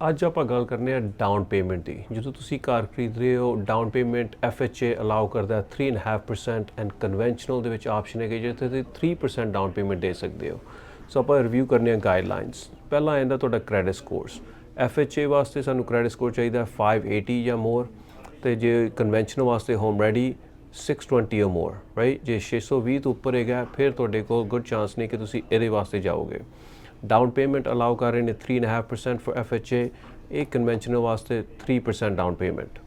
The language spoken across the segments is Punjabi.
ਅੱਜ ਆਪਾਂ ਗੱਲ ਕਰਨੇ ਆ ਡਾਊਨ ਪੇਮੈਂਟ ਦੀ। ਜਦੋਂ ਤੁਸੀਂ ਘਰ ਖਰੀਦ ਰਹੇ ਹੋ ਡਾਊਨ ਪੇਮੈਂਟ FHA ਅਲਾਉ ਕਰਦਾ ਹੈ 3.5% ਐਂਡ ਕਨਵੈਨਸ਼ਨਲ ਦੇ ਵਿੱਚ ਆਪਸ਼ਨ ਹੈਗੇ ਜਿੱਥੇ ਤੁਸੀਂ 3% ਡਾਊਨ ਪੇਮੈਂਟ ਦੇ ਸਕਦੇ ਹੋ। ਸੋ ਆਪਾਂ ਰਿਵਿਊ ਕਰਨੇ ਆ ਗਾਈਡਲਾਈਨਸ ਪਹਿਲਾ ਆਉਂਦਾ ਤੁਹਾਡਾ ਕ੍ਰੈਡਿਟ ਸਕੋਰਸ FHA ਵਾਸਤੇ ਸਾਨੂੰ ਕ੍ਰੈਡਿਟ ਸਕੋਰ ਚਾਹੀਦਾ ਹੈ 580 ਜਾਂ ਮੋਰ ਤੇ ਜੇ ਕਨਵੈਨਸ਼ਨਲ ਵਾਸਤੇ home ready 620 or more right ਜੇ 620 ਤੋਂ ਉੱਪਰ ਹੈਗਾ, ਫਿਰ ਤੁਹਾਡੇ ਕੋਲ ਗੁੱਡ ਚਾਂਸ ਨੇ ਕਿ ਤੁਸੀਂ ਇਹਦੇ ਵਾਸਤੇ ਜਾਓਗੇ। ਡਾਊਨ ਪੇਮੈਂਟ ਅਲਾਉ ਕਰ ਰਹੇ ਨੇ 3.5% ਫॉर FHA ਇਹ ਕਨਵੈਨਸ਼ਨਲ ਵਾਸਤੇ 3% ਡਾਊਨ ਪੇਮੈਂਟ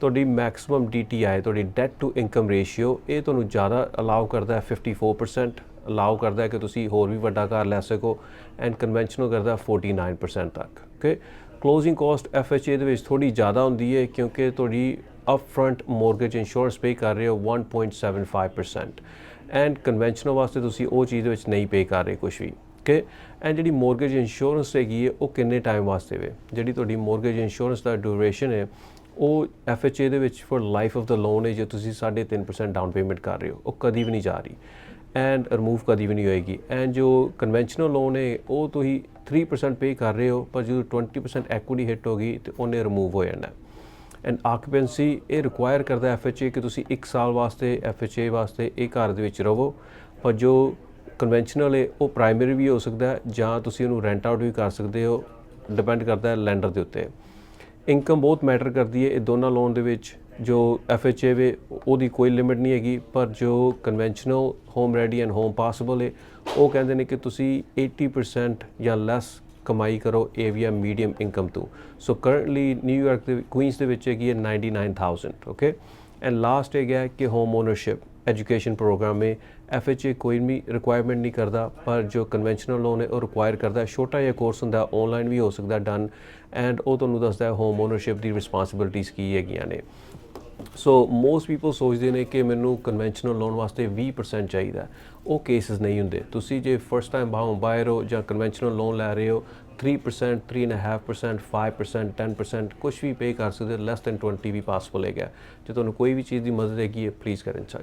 ਤੁਹਾਡੀ ਮੈਕਸਿਮਮ DTI ਤੁਹਾਡੀ ਡੈਟ ਟੂ ਇਨਕਮ ਰੇਸ਼ੀਓ ਇਹ ਤੁਹਾਨੂੰ ਜ਼ਿਆਦਾ ਅਲਾਉ ਕਰਦਾ ਹੈ 54% ਅਲਾਉ ਕਰਦਾ ਹੈ ਕਿ ਤੁਸੀਂ ਹੋਰ ਵੀ ਵੱਡਾ ਘਰ ਲੈ ਸਕੋ ਐਂਡ ਕਨਵੈਨਸ਼ਨਲ ਕਰਦਾ ਹੈ 49% ਤੱਕ। ਓਕੇ ਕਲੋਜ਼ਿੰਗ ਕਾਸਟ FHA ਦੇ ਵਿੱਚ ਥੋੜੀ ਜ਼ਿਆਦਾ ਹੁੰਦੀ ਹੈ ਕਿਉਂਕਿ ਤੁਹਾਡੀ ਅਪਫਰੰਟ ਮੋਰਗੇਜ ਇੰਸ਼ੋਰੈਂਸ ਪੇ ਕਰ ਰਹੇ ਹੋ 1.75% ਐਂਡ ਕਨਵੈਨਸ਼ਨਲ ਵਾਸਤੇ ਤੁਸੀਂ ਉਹ ਚੀਜ਼ ਦੇ ਵਿੱਚ ਨਹੀਂ ਪੇ ਕਰ ਰਹੇ ਕੁਝ ਵੀ। ਓਕੇ ਐਂਡ ਜਿਹੜੀ ਮੋਰਗੇਜ ਇੰਸ਼ੋਰੈਂਸ ਹੈਗੀ ਹੈ, ਉਹ ਕਿੰਨੇ ਟਾਈਮ ਵਾਸਤੇ ਵੇ? ਜਿਹੜੀ ਤੁਹਾਡੀ ਮੋਰਗੇਜ ਇੰਸ਼ੋਰੈਂਸ ਦਾ ਡਿਊਰੇਸ਼ਨ ਹੈ, ਉਹ FHA ਦੇ ਵਿੱਚ ਫॉर ਲਾਈਫ ਆਫ ਦਾ ਲੋਨ ਹੈ, ਜੇ ਤੁਸੀਂ 3.5% ਡਾਊਨ ਪੇਮੈਂਟ ਕਰ ਰਹੇ ਹੋ, ਉਹ ਕਦੀ ਵੀ ਨਹੀਂ ਜਾ ਰਹੀ। ਐਂਡ ਰਿਮੂਵ ਕਦੀ ਵੀ ਨਹੀਂ ਹੋਏਗੀ। ਐਂਡ ਜੋ ਕਨਵੈਨਸ਼ਨਲ ਲੋਨ ਹੈ, ਉਹ ਤੁਸੀਂ 3% ਪੇ ਕਰ ਰਹੇ ਹੋ, ਪਰ ਜਦੋਂ 20% ਐਕੁਇਟੀ ਹਿੱਟ ਹੋ ਗਈ, ਤੇ ਉਹਨੇ ਰਿਮੂਵ ਹੋ ਜਾਣਾ। ਐਂਡ ਆਕੂਪੈਂਸੀ ਇਹ ਰਿਕੁਆਇਰ ਕਰਦਾ FHA ਕਿ ਤੁਸੀਂ 1 ਸਾਲ ਵਾਸਤੇ FHA ਵਾਸਤੇ ਇਹ ਘਰ ਦੇ ਵਿੱਚ ਰਹੋ, ਪਰ ਜੋ ਕਨਵੈਨਸ਼ਨਲ ਹੈ ਉਹ ਪ੍ਰਾਇਮਰੀ ਵੀ ਹੋ ਸਕਦਾ ਹੈ ਜਾਂ ਤੁਸੀਂ ਉਹਨੂੰ ਰੈਂਟ ਆਊਟ ਵੀ ਕਰ ਸਕਦੇ ਹੋ ਡਿਪੈਂਡ ਕਰਦਾ ਹੈ ਲੈਂਡਰ ਦੇ ਉੱਤੇ। ਇਨਕਮ ਬਹੁਤ ਮੈਟਰ ਕਰਦੀ ਹੈ ਇਹ ਦੋਨਾਂ ਲੋਨ ਦੇ ਵਿੱਚ, ਜੋ FHA ਵੇ, ਉਹਦੀ ਕੋਈ ਲਿਮਿਟ ਨਹੀਂ ਹੈਗੀ, ਪਰ ਜੋ conventional home ready and home possible ਹੈ ਉਹ ਕਹਿੰਦੇ ਨੇ ਕਿ ਤੁਸੀਂ 80% ਜਾਂ ਲੈਸ ਕਮਾਈ ਕਰੋ ਏਵੀਆ ਮੀਡੀਅਮ ਇਨਕਮ ਤੋਂ। ਸੋ ਕਰੰਟਲੀ ਨਿਊਯਾਰਕ ਦੇ ਕੁਈਨਸ ਦੇ ਵਿੱਚ ਹੈਗੀ ਹੈ 99000 ਓਕੇ ਐਂਡ ਲਾਸਟ ਹੈਗਾ ਹੈ ਕਿ ਹੋਮ ਓਨਰਸ਼ਿਪ ਐਜੂਕੇਸ਼ਨ ਪ੍ਰੋਗਰਾਮ में FHA ਕੋਈ ਵੀ ਰਿਕੁਆਇਰਮੈਂਟ ਨਹੀਂ ਕਰਦਾ, ਪਰ ਜੋ ਕਨਵੈਨਸ਼ਨਲ ਲੋਨ ਹੈ ਉਹ ਰਿਕੁਆਇਰ ਕਰਦਾ ਛੋਟਾ ਜਿਹਾ ਕੋਰਸ ਹੁੰਦਾ ਆਨਲਾਈਨ ਵੀ ਹੋ ਸਕਦਾ ਡਨ ਐਂਡ ਉਹ ਤੁਹਾਨੂੰ ਦੱਸਦਾ ਹੋਮ ਓਨਰਸ਼ਿਪ ਦੀ ਰਿਸਪਾਂਸਿਬਿਲਟੀਆਂ ਕੀ ਹੈਗੀਆਂ ਨੇ। ਸੋ ਮੋਸਟ ਪੀਪਲ ਸੋਚਦੇ ਨੇ ਕਿ ਮੈਨੂੰ ਕਨਵੈਨਸ਼ਨਲ ਲੋਨ ਵਾਸਤੇ 20% ਚਾਹੀਦਾ ਉਹ ਕੇਸਸ ਨਹੀਂ ਹੁੰਦੇ। ਤੁਸੀਂ ਜੇ ਫਰਸਟ ਟਾਈਮ ਹੋਮ ਬਾਇਰ ਹੋ ਜਾਂ ਕਨਵੈਨਸ਼ਨਲ ਲੋਨ ਲੈ ਰਹੇ ਹੋ 3% 3.5% 5% 10% ਕੁਝ ਵੀ ਪੇ ਕਰ ਸਕਦੇ ਲੈਸ ਦੈਨ 20 ਵੀ ਪਾਸਬਲ ਹੈਗਾ। ਜੇ ਤੁਹਾਨੂੰ ਕੋਈ ਵੀ ਚੀਜ਼ ਦੀ ਮਦਦ ਹੈਗੀ ਹੈ ਪਲੀਜ਼ ਕਰ ਇਨ ਟੱਚ